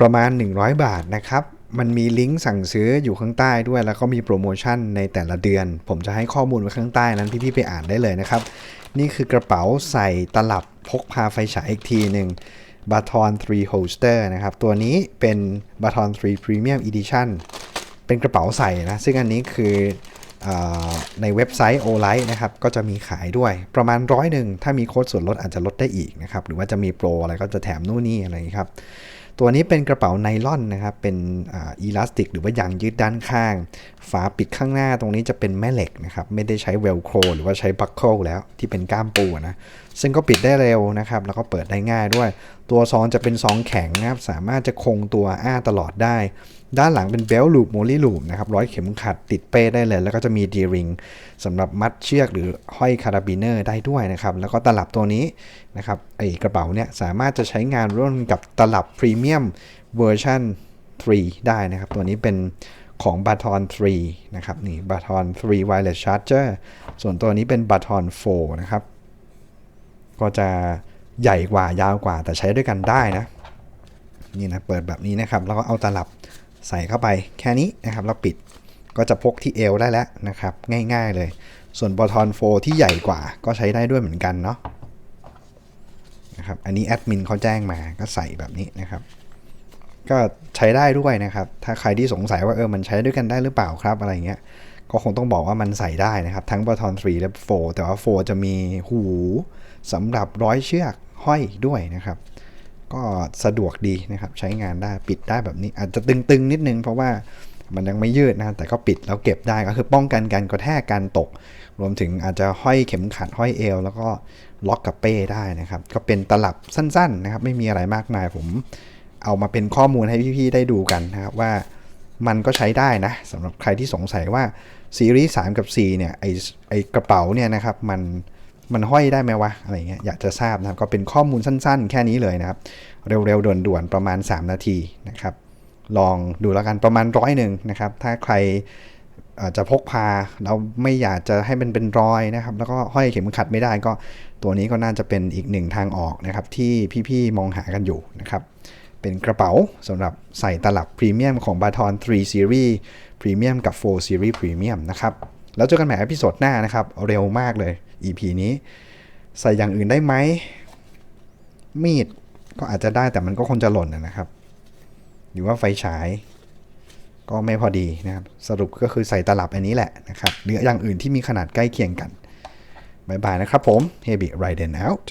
ประมาณ 100 บาทนะครับ มันมีลิงก์สั่งซื้ออยู่ข้างใต้ด้วย แล้วก็มีโปรโมชั่นในแต่ละเดือน ผมจะให้ข้อมูลไว้ข้างใต้นั้นพี่ๆไปอ่านได้เลยนะครับ นี่คือกระเป๋าใส่ตลับพกพาไฟฉายอีกทีหนึ่ง b a t o n 3 Holster นะครับ ตัวนี้เป็น b a t o n 3 Premium Edition เป็นกระเป๋าใส่นะ ซึ่งอันนี้คืออในเว็บไซต์ o l i t นะครับ ก็จะมีขายด้วยประมาณร้อยหนึ่ง ถ้ามีโค้ดส่วนลดอาจจะลดได้อีกนะครับ หรือว่าจะมีโปรอะไรก็จะแถมนู่นนี่อะไรครับ ตัวนี้เป็นกระเป๋าไนล่อนนะครับ เป็นอีลาสติก หรือว่ายางยืดด้านข้าง ฝาปิดข้างหน้าตรงนี้จะเป็นแม่เหล็กนะครับ ไม่ได้ใช้เวลโครหรือว่าใช้บัคเคิลแล้วที่เป็นก้ามปูนะซึ่งก็ปิดได้เร็วนะครับ แล้วก็เปิดได้ง่ายด้วย ตัวซองจะเป็นซองแข็งนะครับ สามารถจะคงตัวอ้าตลอดได้ ด้านหลังเป็นเบลลูปโมลี่ลูปนะครับ ร้อยเข็มขัดติดเป้ได้เลย แล้วก็จะมีดีริงสำหรับมัดเชือกหรือห้อยคาราบิเนอร์ได้ด้วยนะครับ แล้วก็ตลับตัวนี้นะครับ ไอกระเป๋าเนี่ยสามารถจะใช้งานร่วมกับตลับพรีเมียมเวอร์ชัน3 ได้นะครับ ตัวนี้เป็นของ b a t o n 3 นะครับ นี่ b a t o n 3 Wireless Charger ส่วนตัวนี้เป็น b a t o n 4 นะครับ ก็จะใหญ่กว่ายาวกว่าแต่ใช้ด้วยกันได้นะนี่นะเปิดแบบนี้นะครับแล้วก็เอาตลับใส่เข้าไปแค่นี้นะครับแล้วปิดก็จะพกที่เอวได้แล้วนะครับ ง่ายๆเลย ส่วนบอทอนโฟที่ใหญ่กว่าก็ใช้ได้ด้วยเหมือนกันเนาะนะครับอันนี้แอดมินเขาแจ้งมาก็ใส่แบบนี้นะครับ ก็ใช้ได้ด้วยนะครับ ถ้าใครที่สงสัยว่าเออมันใช้ด้วยกันได้หรือเปล่าครับอะไรเงี้ย ก็คงต้องบอกว่ามันใส่ได้นะครับ ทั้งบอทอน3และ 4 แต่ว่า 4 จะมีหูสำหรับร้อยเชือกห้อยด้วยนะครับ ก็สะดวกดีนะครับ ใช้งานได้ปิดได้แบบนี้ อาจจะตึงๆนิดนึง เพราะว่ามันยังไม่ยืดนะแต่ก็ปิดแล้วเก็บได้ก็คือป้องกันการกระแทกการตก รวมถึงอาจจะห้อยเข็มขัดห้อยเอว แล้วก็ล็อกกับเป้ได้นะครับ ก็เป็นตลับสั้นๆนะครับ ไม่มีอะไรมากมายผมเอามาเป็นข้อมูลให้พี่ๆได้ดูกันนะครับว่า มันก็ใช้ได้นะสำหรับใครที่สงสัยว่าซีรีส์3กับ 4 เนี่ยไอไอกระเป๋าเนี่ยนะครับมันมันห้อยได้ไหมวะอะไรเงี้ยอยากจะทราบนะครับก็เป็นข้อมูลสั้นๆ แค่นี้เลยนะครับ เร็วๆด่วนๆประมาณ 3 นาทีนะครับ ลองดูแล้วกันประมาณร้อยหนึ่งนะครับ ถ้าใครจะพกพาเราไม่อยากจะให้มันเป็นรอยนะครับ แล้วก็ห้อยเข็มขัดไม่ได้ก็ตัวนี้ก็น่าจะเป็นอีกหนึ่งทางออกนะครับ ที่พี่ๆมองหากันอยู่นะครับ เป็นกระเป๋าสำหรับใส่ตลับพรีเมียมของ b a t o n 3 Series Premium กับ 4 Series Premium นะครับ แล้วเจอกันใหม่อพิโซดหน้านะครับ เร็วมากเลย EP นี้ ใส่อย่างอื่นได้ไหม มีดก็อาจจะได้แต่มันก็คงจะหล่นนะครับ หรือว่าไฟฉาย ก็ไม่พอดีนะครับ สรุปก็คือใส่ตลับอันนี้แหละนะครับหรืออย่างอื่นที่มีขนาดใกล้เคียงกันบายบายนะครับผม Heavy Riden out